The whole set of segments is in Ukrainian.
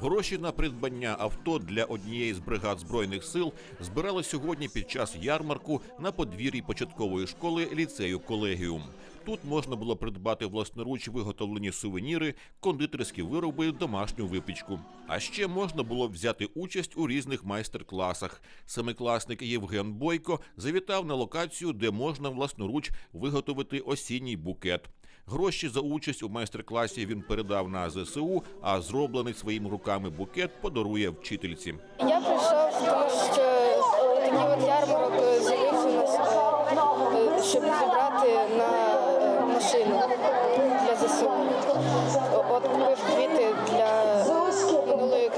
Гроші на придбання авто для однієї з бригад збройних сил збирали сьогодні під час ярмарку на подвір'ї початкової школи ліцею колегіум. Тут можна було придбати власноруч виготовлені сувеніри, кондитерські вироби, домашню випічку. А ще можна було взяти участь у різних майстер-класах. Семикласник Євген Бойко завітав на локацію, де можна власноруч виготовити осінній букет. Гроші за участь у майстер-класі він передав на ЗСУ, а зроблений своїми руками букет подарує вчительці. Я прийшов, тому що такий от ярмарок е, з'явився у нас, е, е, щоб зібрати на е, машину для ЗСУ. От купив квіти для минулої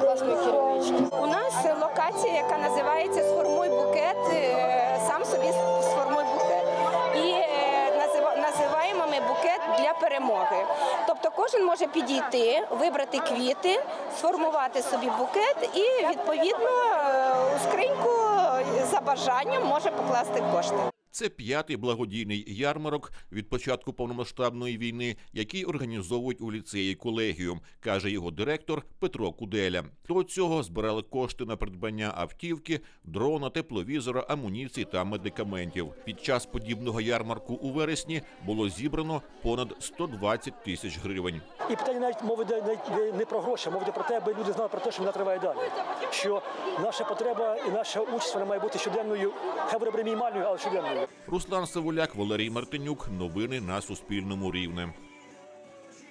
класної керівнички. У нас локація, яка називається Сформуй для перемоги. Тобто кожен може підійти, вибрати квіти, сформувати собі букет і відповідно е, у скриньку за бажанням може покласти кошти. Це п'ятий благодійний ярмарок від початку повномасштабної війни, який організовують у ліцеї колегіум, каже його директор Петро Куделя. До цього збирали кошти на придбання автівки, дрона, тепловізора, амуніції та медикаментів. Під час подібного ярмарку у вересні було зібрано понад 120 тисяч гривень. І питання навіть мови де не про гроші, мови про те, аби люди знали про те, що вона триває далі. Що наша потреба і наша участь вона має бути щоденною, хай буде мінімальною, але щоденною. Руслан Савуляк, Валерій Мартинюк. Новини на Суспільному рівне.